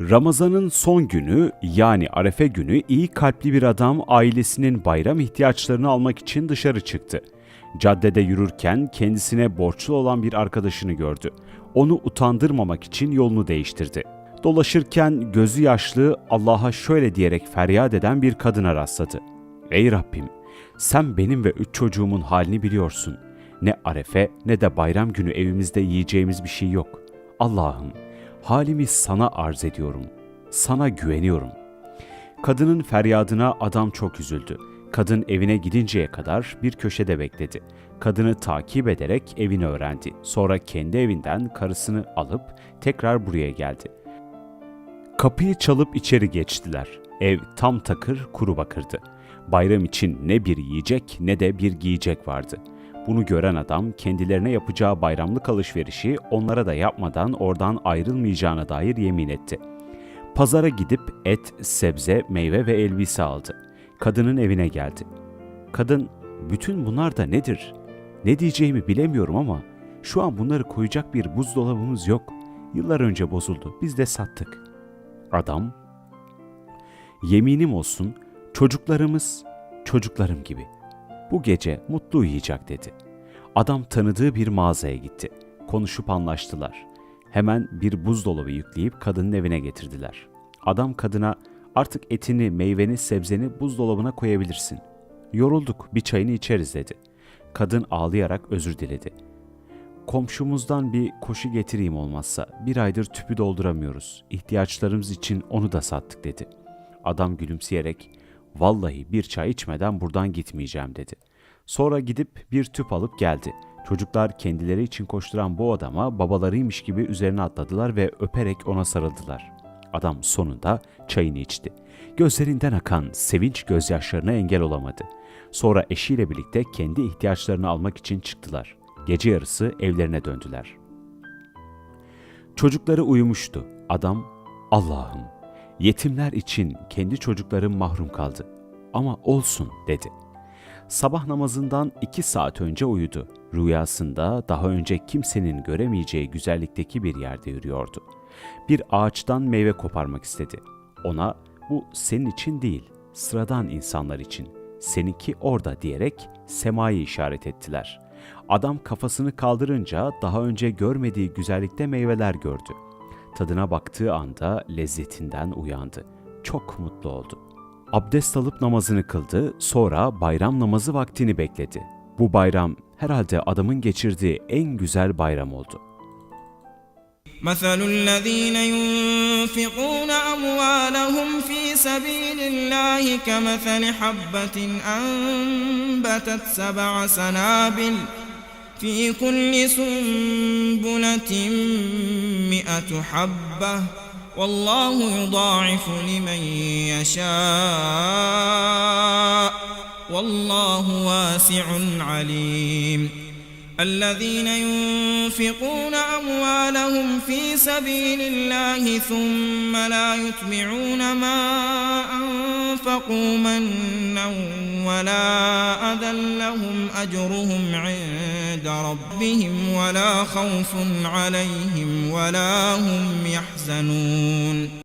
Ramazan'ın son günü yani Arefe günü iyi kalpli bir adam ailesinin bayram ihtiyaçlarını almak için dışarı çıktı. Caddede yürürken kendisine borçlu olan bir arkadaşını gördü. Onu utandırmamak için yolunu değiştirdi. Dolaşırken gözü yaşlı Allah'a şöyle diyerek feryat eden bir kadına rastladı. Ey Rabbim, sen benim ve üç çocuğumun halini biliyorsun. Ne arefe ne de bayram günü evimizde yiyeceğimiz bir şey yok. Allah'ım, halimi sana arz ediyorum. Sana güveniyorum. Kadının feryadına adam çok üzüldü. Kadın evine gidinceye kadar bir köşede bekledi. Kadını takip ederek evini öğrendi. Sonra kendi evinden karısını alıp tekrar buraya geldi. Kapıyı çalıp içeri geçtiler. Ev tam takır kuru bakırdı. Bayram için ne bir yiyecek ne de bir giyecek vardı. Bunu gören adam kendilerine yapacağı bayramlık alışverişi onlara da yapmadan oradan ayrılmayacağına dair yemin etti. Pazara gidip et, sebze, meyve ve elbise aldı. Kadının evine geldi. Kadın, bütün bunlar da nedir? Ne diyeceğimi bilemiyorum ama şu an bunları koyacak bir buzdolabımız yok. Yıllar önce bozuldu, biz de sattık. Adam, Yeminim olsun çocuklarımız çocuklarım gibi. Bu gece mutlu uyuyacak dedi. Adam tanıdığı bir mağazaya gitti. Konuşup anlaştılar. Hemen bir buzdolabı yükleyip kadının evine getirdiler. Adam kadına artık etini, meyveni, sebzeni buzdolabına koyabilirsin. Yorulduk bir çayını içeriz dedi. Kadın ağlayarak özür diledi. Komşumuzdan bir koşu getireyim olmazsa. Bir aydır tüpü dolduramıyoruz. İhtiyaçlarımız için onu da sattık dedi. Adam gülümseyerek vallahi bir çay içmeden buradan gitmeyeceğim dedi. Sonra gidip bir tüp alıp geldi. Çocuklar kendileri için koşturan bu adama babalarıymış gibi üzerine atladılar ve öperek ona sarıldılar. Adam sonunda çayını içti. Gözlerinden akan sevinç gözyaşlarına engel olamadı. Sonra eşiyle birlikte kendi ihtiyaçlarını almak için çıktılar. Gece yarısı evlerine döndüler. Çocukları uyumuştu. Adam, Allah'ım yetimler için kendi çocuklarım mahrum kaldı. Ama olsun dedi. Sabah namazından iki saat önce uyudu. Rüyasında daha önce kimsenin göremeyeceği güzellikteki bir yerde yürüyordu. Bir ağaçtan meyve koparmak istedi. Ona bu senin için değil, sıradan insanlar için. Seninki orada diyerek semayı işaret ettiler. Adam kafasını kaldırınca daha önce görmediği güzellikte meyveler gördü. Tadına baktığı anda lezzetinden uyandı. Çok mutlu oldu. Abdest alıp namazını kıldı, sonra bayram namazı vaktini bekledi. Bu bayram herhalde adamın geçirdiği en güzel bayram oldu. مثل الذين ينفقون أموالهم في سبيل الله كمثل حبة أنبتت سبع سنابل في كل سنبلة مئة حبة والله يضاعف لمن يشاء والله واسع عليم. الذين ينفقون أموالهم في سبيل الله ثم لا يتبعون ما أنفقوا منا ولا أذى لهم أجرهم عند ربهم ولا خوف عليهم ولا هم يحزنون